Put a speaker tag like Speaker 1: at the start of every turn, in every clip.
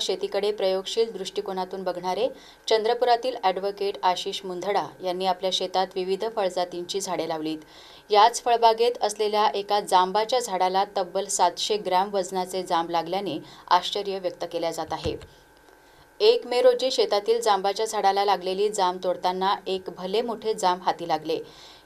Speaker 1: शेतीकडे प्रयोगशील दृष्टिकोनातून बघणारे चंद्रपुरातील ॲडव्होकेट आशिष मुंधडा यांनी आपल्या शेतात विविध फळजातींची झाडे लावलीत. याच फळबागेत असलेल्या एका जांबाच्या झाडाला तब्बल सातशे ग्रॅम वजनाचे जांब लागल्याने आश्चर्य व्यक्त केल्या जात आहे. एक मे रोजी शेतातील जांबाच्या झाडाला लागलेली जांब तोडताना एक भले मोठे जांब हाती लागले.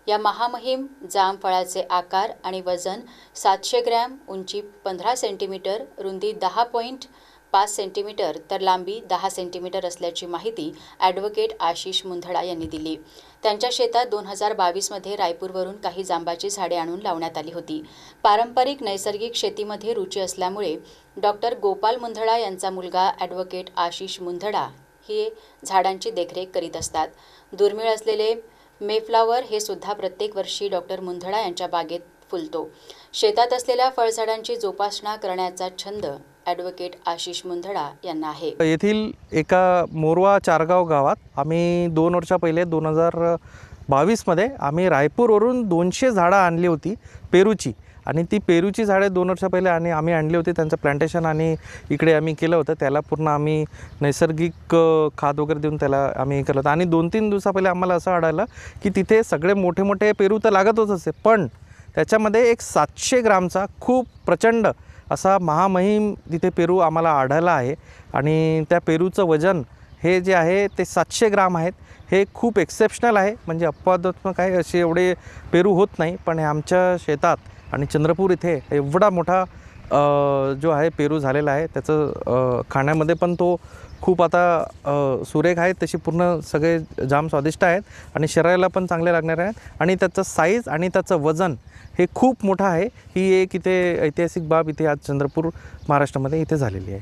Speaker 1: या महामहिम जांब फळाचे आकार आणि वजन सातशे ग्रॅम उंची पंधरा सेंटीमीटर रुंदी दहा पॉईंट पाच सेंटीमीटर तर लांबी दहा सेंटीमीटर असल्याची माहिती ॲडव्होकेट आशिष मुंधडा यांनी दिली. त्यांच्या शेतात दोन हजार बावीसमध्ये रायपूरवरून काही जांबाची झाडे आणून लावण्यात आली होती. पारंपरिक नैसर्गिक शेतीमध्ये रुची असल्यामुळे डॉक्टर गोपाल मुंधडा यांचा मुलगा ॲडव्होकेट आशिष मुंधडा हे झाडांची देखरेख करीत असतात. दुर्मिळ असलेले मेफ्लावर हे सुद्धा प्रत्येक वर्षी डॉक्टर मुंधडा यांच्या बागेत फुलतो. शेतात असलेल्या फळझाडांची जोपासना करण्याचा छंद ॲडव्होकेट आशिष मुंधडा यांना आहे.
Speaker 2: येथील एका मोरवा चारगाव गावात आम्ही दोन वर्षा पहिले दोन हजार बावीसमध्ये आम्ही रायपूरवरून दोनशे झाडं आणली होती पेरूची. आणि ती पेरूची झाडे दोन वर्षा पहिले आणि आम्ही आणली होती. त्यांचं प्लांटेशन आणि इकडे आम्ही केलं होतं. त्याला पूर्ण आम्ही नैसर्गिक खाद वगैरे देऊन त्याला आम्ही हे केलं होतं. आणि दोन तीन दिवसा पहिले आम्हाला असं आढळलं की तिथे सगळे मोठे मोठे पेरू तर लागतच असे. पण त्याच्यामध्ये एक सातशे ग्रामचा खूप प्रचंड असा महामहिम तिथे पेरू आम्हाला आढळला आहे. आणि त्या पेरूचं वजन हे जे आहे ते सातशे ग्राम आहेत. हे खूप एक्सेप्शनल आहे. म्हणजे अपवादात्मक आहे असे एवढे पेरू होत नाही. पण आमच्या शेतात आणि चंद्रपूर इथे एवढा मोठा जो आहे पेरू झालेला आहे त्याचं खाण्यामध्ये पण तो खूप आता सुरेख आहेत तशी पूर्ण सगळे जाम स्वादिष्ट आहेत आणि शरीराला पण चांगले लागणार आहेत. आणि त्याचं साईज आणि त्याचं वजन हे खूप मोठं आहे. ही एक इथे ऐतिहासिक बाब इथे आज चंद्रपूर महाराष्ट्रामध्ये इथे झालेली आहे.